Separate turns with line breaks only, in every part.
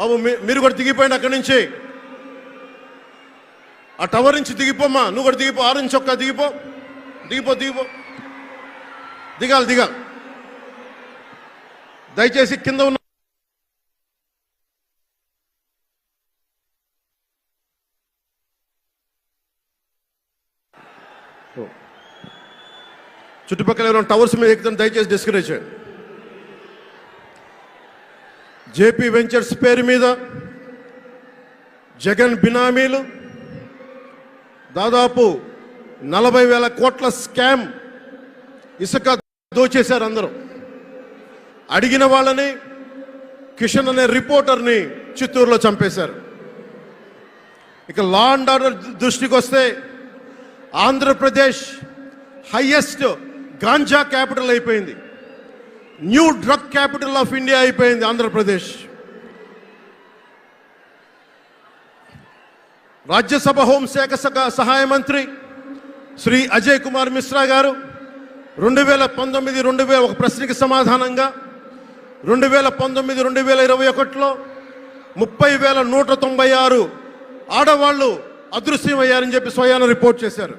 బాబు మీ- మీరు కూడా దిగిపోయింది అక్కడి నుంచి. ఆ టవర్ నుంచి దిగిపోమ్మా నువ్వు కూడా దిగిపో ఆరు నుంచి ఒక్క దిగిపో. దిగిపో దిగిపో. దిగాలి దిగాలి. దయచేసి కింద ఉన్న చుట్టుపక్కల ఎవరైనా టవర్స్ మీద ఎక్కుతాను దయచేసి డిస్కరేజ్ చేయండి. జేపీ వెంచర్స్ పేరు మీద జగన్ బినామీలు దాదాపు నలభై వేల కోట్ల స్కామ్ ఇసుక దోచేశారు అందరూ. అడిగిన వాళ్ళని కిషన్ అనే రిపోర్టర్ని చిత్తూరులో చంపేశారు. ఇక లా అండ్ ఆర్డర్ దృష్టికి వస్తే ఆంధ్రప్రదేశ్ హయ్యెస్ట్ గాంజా క్యాపిటల్ అయిపోయింది. New drug capital of India అయిపోయింది ఆంధ్రప్రదేశ్. రాజ్యసభ హోంశాఖ సహాయ మంత్రి శ్రీ అజయ్ కుమార్ మిశ్రా గారు రెండు వేల పంతొమ్మిది రెండు వేల ఒక ప్రశ్నకి సమాధానంగా రెండు వేల పంతొమ్మిది రెండు వేల ఇరవై ఒకటిలో ముప్పై వేల నూట తొంభై ఆరు ఆడవాళ్ళు అదృశ్యమయ్యారని చెప్పి స్వయాన రిపోర్ట్ చేశారు.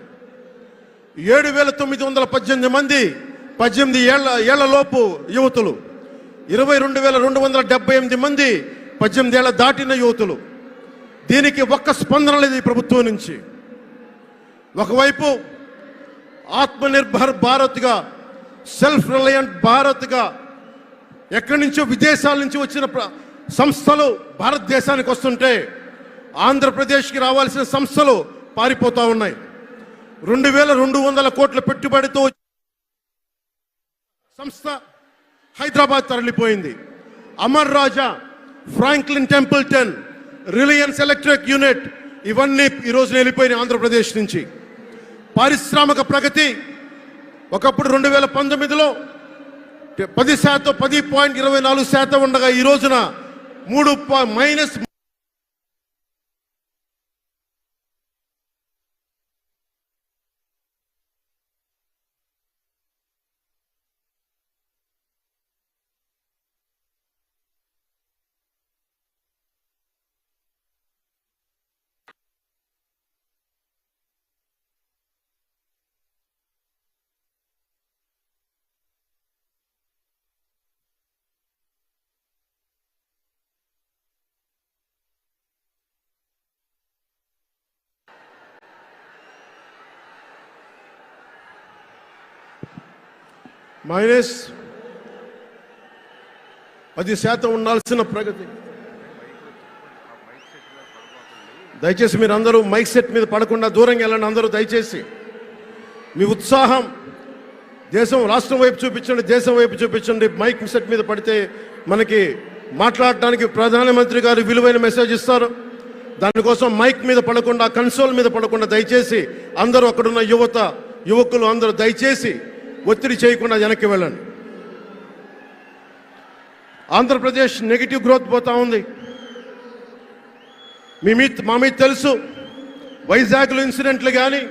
ఏడు వేల తొమ్మిది వందల పద్దెనిమిది మంది పద్దెనిమిది ఏళ్ళ ఏళ్ళలోపు యువతులు. ఇరవై రెండు వేల రెండు వందల డెబ్బై ఎనిమిది మంది పద్దెనిమిది ఏళ్ళ దాటిన యువతులు. దీనికి ఒక్క స్పందన లేదు ఈ ప్రభుత్వం నుంచి. ఒకవైపు ఆత్మనిర్భర్ భారత్గా సెల్ఫ్ రిలయంట్ భారత్గా ఎక్కడి నుంచో విదేశాల నుంచి వచ్చిన సంస్థలు భారతదేశానికి వస్తుంటే ఆంధ్రప్రదేశ్కి రావాల్సిన సంస్థలు పారిపోతూ ఉన్నాయి. రెండు వేల రెండు వందల కోట్ల పెట్టుబడితో సంస్థ Hyderabad తరలిపోయింది. Amara Raja Franklin Templeton Reliance electric unit ఇవన్నీ ఈ రోజున వెళ్ళిపోయినాయి ఆంధ్రప్రదేశ్ నుంచి. పారిశ్రామిక ప్రగతి ఒకప్పుడు రెండు వేల పంతొమ్మిదిలో పది శాతం పది పాయింట్ ఇరవై నాలుగు శాతం ఉండగా ఈ రోజున మూడు పా- మైనస్ మైనస్ పది శాతం ఉండాల్సిన ప్రగతి. దయచేసి మీరు అందరూ మైక్ సెట్ మీద పడకుండా దూరంగా వెళ్ళండి అందరూ దయచేసి. మీ ఉత్సాహం దేశం రాష్ట్రం వైపు చూపించండి దేశం వైపు చూపించండి. మైక్ సెట్ మీద పడితే మనకి మాట్లాడటానికి ప్రధానమంత్రి గారు విలువైన మెసేజ్ ఇస్తారు. దానికోసం మైక్ మీద పడకుండా కన్సోల్ మీద పడకుండా దయచేసి అందరూ అక్కడున్న యువత యువకులు అందరూ దయచేసి ఒత్తిడి చేయకుండా వెనక్కి వెళ్ళండి. ఆంధ్రప్రదేశ్ నెగిటివ్ గ్రోత్ పోతా ఉంది. మీ మీ మా మీద తెలుసు. వైజాగ్లో ఇన్సిడెంట్లు కానీ